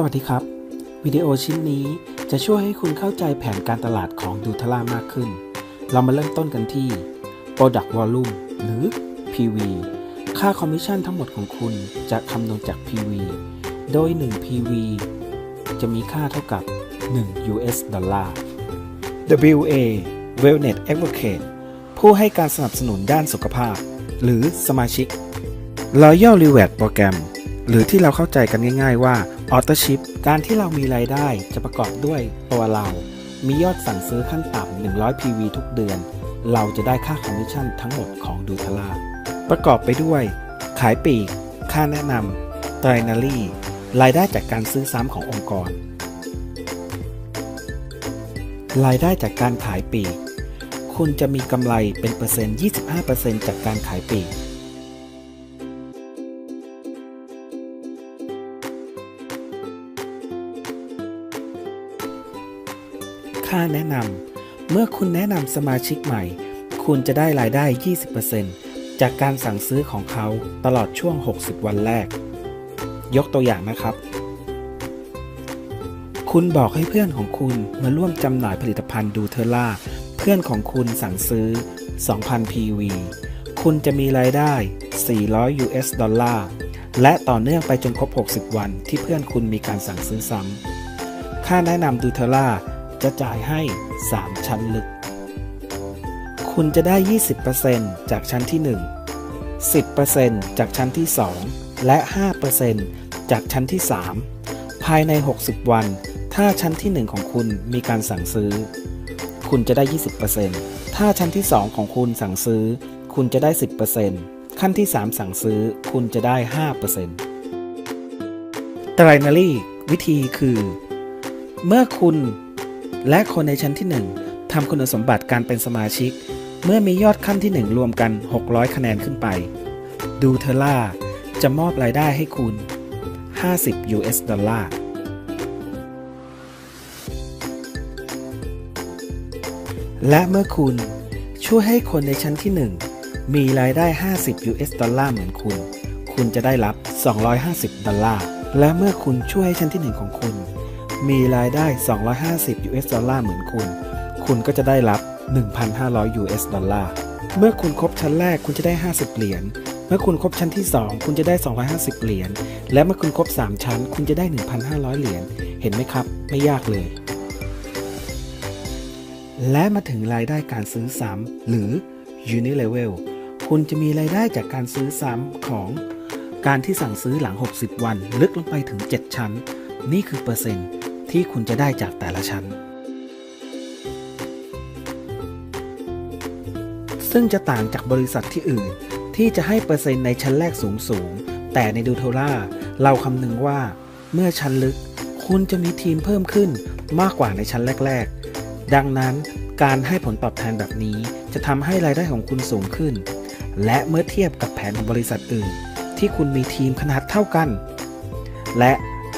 สวัสดีครับ วิดีโอชิ้นนี้จะช่วยให้คุณเข้าใจแผนการตลาดของดูทล่ามากขึ้น เรามาเริ่มต้นกันที่ Product Volume หรือ PV ค่าคอมมิชชั่นทั้งหมดของคุณจะคำนวณจาก PV โดย 1 PV จะมีค่าเท่ากับ 1 US ดอลลาร์ WA Wellness Advocate ผู้ให้การสนับสนุนด้านสุขภาพ หรือสมาชิก Royal Reward โปรแกรมหรือที่เราเข้าใจกันง่าย ๆ ว่า Auto Ship การที่เรามีรายได้จะประกอบด้วยตัวเรา มียอดสั่งซื้อขั้นต่ำ 100 PV ทุกเดือน เราจะได้ค่าคอมมิชชั่นทั้งหมดของดูทลาประกอบไปด้วย ขายปีก ค่าแนะนำ t r i n a r y รายได้จากการซื้อซ้ำขององค์กร รายได้จากการขายปีก คุณจะมีกำไรเป็นเปอร์เซ็นต์ 25%จากการขายปีก ค่าแนะนำ เมื่อคุณแนะนำสมาชิกใหม่ คุณจะได้รายได้ 20%จากการสั่งซื้อของเขาตลอดช่วง 60 วันแรก ยกตัวอย่างนะครับ คุณบอกให้เพื่อนของคุณมาร่วมจำหน่ายผลิตภัณฑ์ดูเทอร่า เพื่อนของคุณสั่งซื้อ 2,000 PV คุณจะมีรายได้ 400 US ดอลลาร์ และต่อเนื่องไปจนครบ 60 วันที่เพื่อนคุณมีการสั่งซื้อซ้ำ ค่าแนะนำดูเทอร่า จะจ่ายให้ 3 ชั้นลึก คุณจะได้ 20%จากชั้นที่ 1 10%จากชั้นที่ 2 และ 5%จากชั้นที่ 3 ภายใน 60 วัน ถ้าชั้นที่ 1 ของคุณมีการสั่งซื้อ คุณจะได้ 20%ถ้าชั้นที่ 2 ของคุณสั่งซื้อ คุณจะได้ 10%ขั้นที่ 3 สั่งซื้อ คุณจะได้5%ไตรนารีวิธีคือ เมื่อคุณ และคนในชั้นที่ 1ทำคุณสมบัติการเป็นสมาชิก เมื่อมียอดขั้นที่ 1 รวมกัน 600 คะแนนขึ้นไป ดูเทล่าจะมอบรายได้ให้คุณ 50 US ดอลลาร์และเมื่อคุณช่วยให้คนในชั้นที่ 1 มีรายได้ 50 US ดอลลาร์เหมือนคุณ คุณจะได้รับ 250 ดอลลาร์ และเมื่อคุณช่วยให้ชั้นที่ 1 ของคุณ มีรายได้ 250 US ดอลลาร์เหมือนคุณ คุณก็จะได้รับ 1,500 US ดอลลาร์ เมื่อคุณครบชั้นแรกคุณจะได้ 50 เหรียญ เมื่อคุณครบชั้นที่ 2 คุณจะได้ 250 เหรียญ และเมื่อคุณครบ 3 ชั้น คุณจะได้ 1,500 เหรียญ เห็นไหมครับ ไม่ยากเลย และมาถึงรายได้การซื้อซ้ำหรือ Unilevel คุณจะมีรายได้จากการซื้อซ้ำของการที่สั่งซื้อหลัง 60 วัน ลึกลงไปถึง 7 ชั้น นี่คือเปอร์เซ็นต์ ที่คุณจะได้จากแต่ละชั้น ซึ่งจะต่างจากบริษัทที่อื่น ที่จะให้เปอร์เซ็นต์ในชั้นแรกสูงสูง แต่ในดูโทล่าเราคำนึงว่าเมื่อชั้นลึก คุณจะมีทีมเพิ่มขึ้นมากกว่าในชั้นแรก ๆ ดังนั้นการให้ผลตอบแทนแบบนี้จะทำให้รายได้ของคุณสูงขึ้น และเมื่อเทียบกับแผนของบริษัทอื่น ที่คุณมีทีมขนาดเท่ากัน และ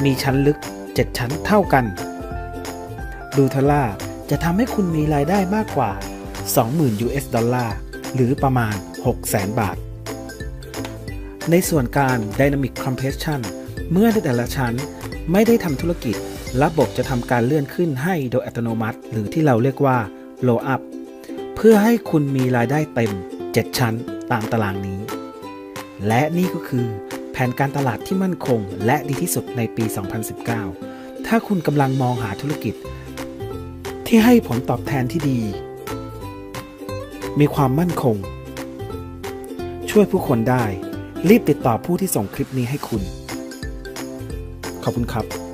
มีชั้นลึก 7 ชั้นเท่ากัน ดูทล่าจะทำให้คุณมีรายได้มากกว่า 20,000 US ดอลลาร์ หรือประมาณ 600,000 บาท ในส่วนการ Dynamic Compression เมื่อในแต่ละชั้นไม่ได้ทำธุรกิจ ระบบจะทำการเลื่อนขึ้นให้โดยอัตโนมัติ หรือที่เราเรียกว่า Low Up เพื่อให้คุณมีรายได้เต็ม 7 ชั้นตามตารางนี้ และนี่ก็คือ นการตลาดที่มั่นคง และดีที่สุดในปี 2019 ถ้าคุณกำลังมองหาธุรกิจ ที่ให้ผลตอบแทนที่ดี มีความมั่นคง ช่วยผู้คนได้ รีบติดต่อผู้ที่ส่งคลิปนี้ให้คุณ ขอบคุณครับ